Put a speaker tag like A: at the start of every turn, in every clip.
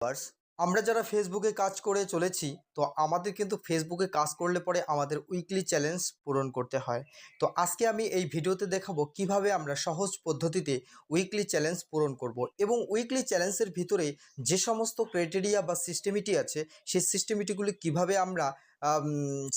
A: Viewers আমরা যারা ফেসবুকে কাজ করে চলেছি, তো আমাদের কিন্তু ফেসবুকে কাজ করলে পরে আমাদের উইকলি চ্যালেঞ্জ পূরণ করতে হয়। তো আজকে আমি এই ভিডিওতে দেখাবো কীভাবে আমরা সহজ পদ্ধতিতে উইকলি চ্যালেঞ্জ পূরণ করব এবং উইকলি চ্যালেঞ্জের ভিতরে যে সমস্ত ক্রাইটেরিয়া বা সিস্টেমিটি আছে, সেই সিস্টেমিটিগুলি কীভাবে আমরা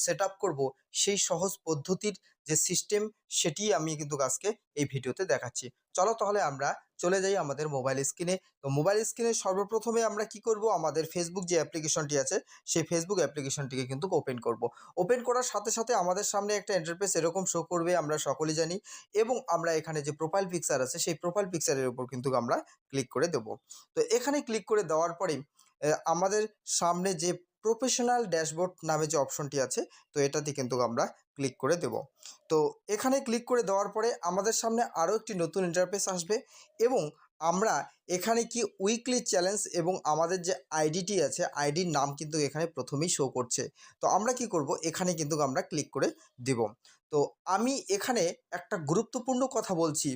A: সেট আপ করব, সেই সহজ পদ্ধতির যে সিস্টেম সেটি আমি কিন্তু আজকে এই ভিডিওতে দেখাচ্ছি। চলো তাহলে আমরা চলে যাই আমাদের মোবাইল স্ক্রিনে তো মোবাইল স্ক্রিনে সর্বপ্রথমে আমরা কি করব? আমাদের ফেসবুক যে অ্যাপ্লিকেশনটি আছে, সেই ফেসবুক অ্যাপ্লিকেশনটিকে কিন্তু ওপেন করব। ওপেন করার সাথে সাথে আমাদের সামনে একটা ইন্টারফেস এরকম শো করবে, আমরা সকলেই জানি। এবং আমরা এখানে যে প্রোফাইল পিকচার আছে, সেই প্রোফাইল পিকচারের উপর কিন্তু আমরা ক্লিক করে দেব। তো এখানে ক্লিক করে দেওয়ার পরে আমাদের সামনে যে প্রফেশনাল ড্যাশবোর্ড নামে যে অপশনটি আছে, তো এটাতে কিন্তু আমরা ক্লিক করে দেব। তো এখানে ক্লিক করে দেওয়ার পরে আমাদের সামনে আরও একটি নতুন ইন্টারফেস আসবে এবং আমরা এখানে কি উইকলি চ্যালেঞ্জ এবং আমাদের যে আইডিটি আছে আইডির নাম কিন্তু এখানে প্রথমেই শো করছে। তো আমরা কি করব? এখানে কিন্তু আমরা ক্লিক করে দেব। তো আমি এখানে একটা গুরুত্বপূর্ণ কথা বলছি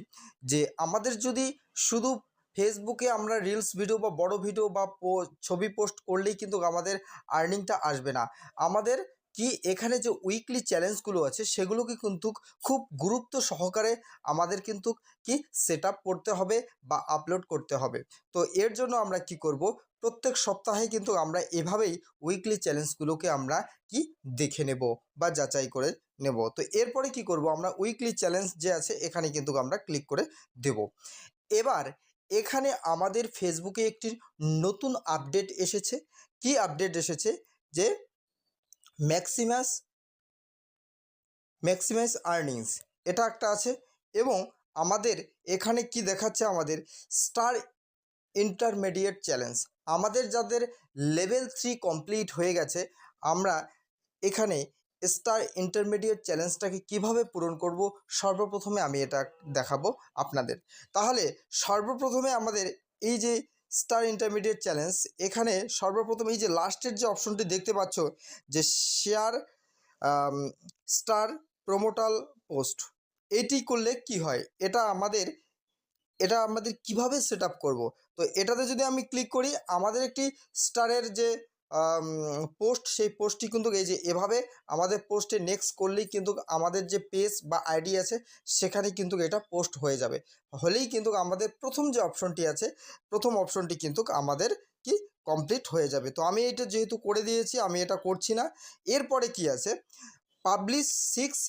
A: যে আমাদের যদি শুধু ফেসবুকে আমরা রিলস ভিডিও বা বড় ভিডিও বা ছবি পোস্ট করলেই কিন্তু আমাদের আর্নিংটা আসবে না। আমাদের কি এখানে যে উইকলি চ্যালেঞ্জগুলো আছে, সেগুলোকে কিন্তু খুব গুরুত্ব সহকারে আমাদের কিন্তু কি সেট করতে হবে বা আপলোড করতে হবে। তো এর জন্য আমরা কি করব? প্রত্যেক সপ্তাহে কিন্তু আমরা এভাবেই উইকলি চ্যালেঞ্জগুলোকে আমরা কি দেখে নেব বা যাচাই করে নেব। তো এরপরে কি করব? আমরা উইকলি চ্যালেঞ্জ যে আছে, এখানে কিন্তু আমরা ক্লিক করে দেব। এবার এখানে আমাদের ফেসবুকে একটি নতুন আপডেট এসেছে। কি আপডেট এসেছে? যে ম্যাক্সিমাস ম্যাক্সিমাইজ আর্নিংস এটা একটা আছে এবং আমাদের এখানে কি দেখাচ্ছে আমাদের? স্টার ইন্টারমিডিয়েট চ্যালেঞ্জ আমাদের যাদের লেভেল থ্রি কমপ্লিট হয়ে গেছে, আমরা এখানে স্টার ইন্টারমিডিয়েট চ্যালেঞ্জটাকে কীভাবে পূরণ করব? সর্বপ্রথমে আমি এটা দেখাবো আপনাদের। তাহলে সর্বপ্রথমে আমাদের এই যে স্টার ইন্টারমিডিয়েট চ্যালেঞ্জ এখানে সর্বপ্রথম এই যে লাস্টের যে অপশনটি দেখতে পাচ্ছ, যে শেয়ার স্টার প্রোমোটাল পোস্ট এটি করলে কি হয়? এটা আমাদের এটা আমাদের কীভাবে সেট আপ করব? তো এটাতে যদি আমি ক্লিক করি, আমাদের একটি স্টারের যে পোস্ট সেই পোস্টটি কিন্তু এই যে এভাবে আমাদের পোস্টে নেক্সট করলেই কিন্তু আমাদের যে পেজ বা আইডি আছে, সেখানে কিন্তু এটা পোস্ট হয়ে যাবে। হলেই কিন্তু আমাদের প্রথম যে অপশনটি আছে, প্রথম অপশনটি কিন্তু আমাদের কি কমপ্লিট হয়ে যাবে। তো আমি এটা যেহেতু করে দিয়েছি, আমি এটা করছি না। এরপরে কি আছে? পাবলিশ সিক্স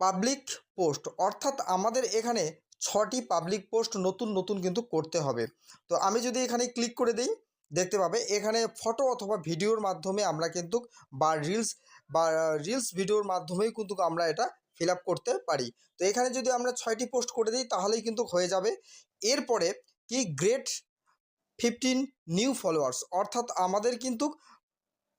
A: পাবলিক পোস্ট অর্থাৎ আমাদের এখানে ছটি পাবলিক পোস্ট নতুন নতুন কিন্তু করতে হবে। তো আমি যদি এখানে ক্লিক করে দিই দেখতে পাবে। এখানে ফটো অথবা ভিডিওর মাধ্যমে আমরা কিন্তু বা রিলস বা রিলস ভিডিওর মাধ্যমেই কিন্তু আমরা এটা ফিল করতে পারি। তো এখানে যদি আমরা ছয়টি পোস্ট করে দিই, তাহলেই কিন্তু হয়ে যাবে। এরপরে কি গ্রেট ফিফটিন নিউ ফলোয়ার্স অর্থাৎ আমাদের কিন্তু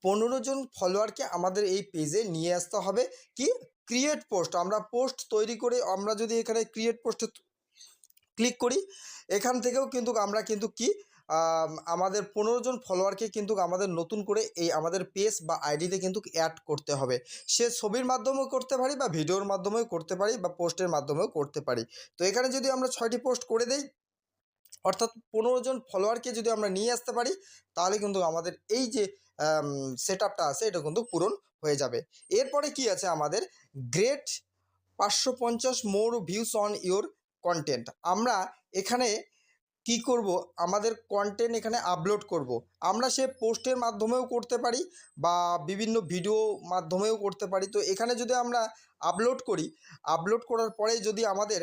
A: পনেরো জন ফলোয়ারকে আমাদের এই পেজে নিয়ে আসতে হবে। কি? ক্রিয়েট পোস্ট আমরা পোস্ট তৈরি করে আমরা যদি এখানে ক্রিয়েট পোস্টে ক্লিক করি, এখান থেকেও কিন্তু আমরা কিন্তু কি আমাদের পনেরো জন ফলোয়ারকে কিন্তু আমাদের নতুন করে এই আমাদের পেজ বা আইডিতে কিন্তু অ্যাড করতে হবে। সে ছবির মাধ্যমেও করতে পারি বা ভিডিওর মাধ্যমেও করতে পারি বা পোস্টের মাধ্যমেও করতে পারি। তো এখানে যদি আমরা ছয়টি পোস্ট করে দেই, অর্থাৎ পনেরো জন ফলোয়ারকে যদি আমরা নিয়ে আসতে পারি, তাহলে কিন্তু আমাদের এই যে সেট আছে, এটা কিন্তু পূরণ হয়ে যাবে। এরপরে কি আছে আমাদের? গ্রেট পাঁচশো পঞ্চাশ more views on your content আমরা এখানে কি করব? আমাদের কন্টেন্ট এখানে আপলোড করব। আমরা সে পোস্টের মাধ্যমেও করতে পারি বা বিভিন্ন ভিডিও মাধ্যমেও করতে পারি। তো এখানে যদি আমরা আপলোড করি আপলোড করার পরে যদি আমাদের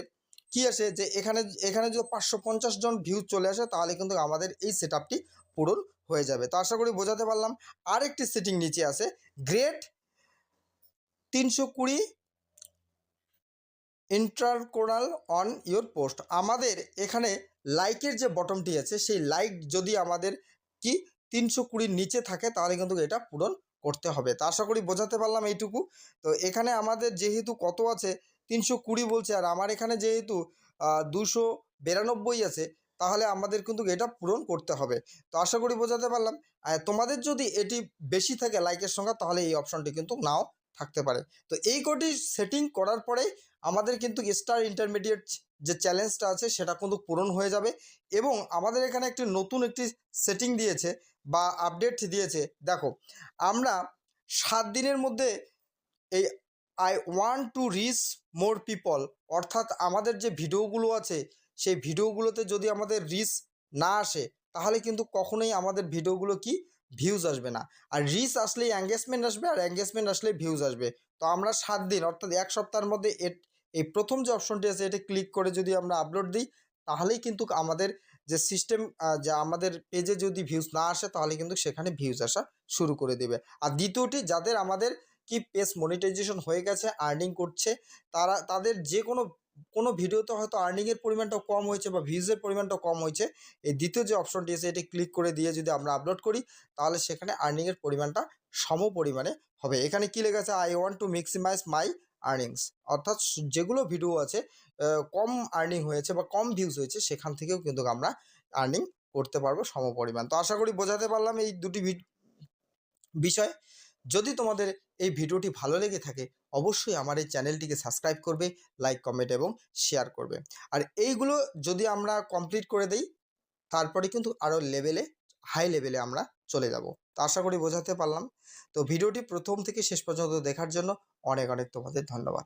A: কি আসে যে এখানে এখানে যদি পাঁচশো পঞ্চাশ জন ভিউ চলে আসে, তাহলে কিন্তু আমাদের এই সেট আপটি পূরণ হয়ে যাবে। তো আশা করি বোঝাতে পারলাম। আরেকটি সেটিং নিচে আছে। গ্রেট তিনশো কুড়ি ইন্টারকোনাল অন ইওর পোস্ট আমাদের এখানে লাইকের যে বটমটি আছে, সেই লাইক যদি আমাদের কি তিনশো কুড়ির নিচে থাকে, তাহলে কিন্তু এটা পূরণ করতে হবে। তা আশা করি বোঝাতে পারলাম এইটুকু। তো এখানে আমাদের যেহেতু কত আছে? তিনশো কুড়ি বলছে, আর আমার এখানে যেহেতু দুশো বিরানব্বই আছে, তাহলে আমাদের কিন্তু এটা পূরণ করতে হবে। তো আশা করি বোঝাতে পারলাম। তোমাদের যদি এটি বেশি থাকে লাইকের সংখ্যা, তাহলে এই অপশনটি কিন্তু নাও। থাকতে পারে। তো এই কটি সেটিং করার পরে আমাদের কিন্তু স্টার ইন্টারমিডিয়েট যে চ্যালেঞ্জটা আছে সেটা কিন্তু পূরণ হয়ে যাবে এবং আমাদের এখানে একটি নতুন একটি সেটিং দিয়েছে বা আপডেট দিয়েছে। দেখো, আমরা সাত দিনের মধ্যে এই I want to reach more people অর্থাৎ আমাদের যে ভিডিওগুলো আছে সেই ভিডিওগুলোতে যদি আমাদের রিচ না আসে তাহলে কিন্তু কখনোই আমাদের ভিডিওগুলো কি ভিউজ আসবে না। আর রিচ আসলেই এঙ্গেজমেন্ট আসবে আর এঙ্গেজমেন্ট আসলেই ভিউজ আসবে। তো আমরা সাত দিন, অর্থাৎ এক সপ্তাহের মধ্যে এই প্রথম যে অপশনটি আছে এটা ক্লিক করে যদি আমরা আপলোড দিই, তাহলেই কিন্তু আমাদের যে সিস্টেম যে আমাদের পেজে যদি ভিউজ না আসে, তাহলে কিন্তু সেখানে ভিউজ আসা শুরু করে দেবে। আর দ্বিতীয়টি, যাদের আমাদের কি পেজ মনিটাইজেশন হয়ে গেছে আর্নিং করছে, তারা, তাদের যে কোনো কোনো ভিডিওতে হয়তো আর্নিংয়ের পরিমাণটাও কম হয়েছে বা ভিউজের পরিমাণটাও কম হয়েছে, এই দ্বিতীয় যে অপশনটি আছে, এটি ক্লিক করে দিয়ে যদি আমরা আপলোড করি, তাহলে সেখানে আর্নিংয়ের পরিমাণটা সম পরিমাণে হবে। এখানে কী লেখা আছে? I want to maximise my earnings অর্থাৎ যেগুলো ভিডিও আছে কম আর্নিং হয়েছে বা কম ভিউজ হয়েছে, সেখান থেকেও কিন্তু আমরা আর্নিং করতে পারব সম পরিমাণ। তো আশা করি বোঝাতে পারলাম এই দুটি বিষয়। যদি তোমাদের এই ভিডিওটি ভালো লেগে থাকে, অবশ্যই আমার এই চ্যানেলটিকে সাবস্ক্রাইব করবে, লাইক, কমেন্ট এবং শেয়ার করবে। আর এইগুলো যদি আমরা কমপ্লিট করে দেই, তারপরে কিন্তু আরও লেভেলে, হাই লেভেলে আমরা চলে যাব। তো আশা করি বোঝাতে পারলাম। তো ভিডিওটি প্রথম থেকে শেষ পর্যন্ত দেখার জন্য অনেক অনেক তোমাদের ধন্যবাদ।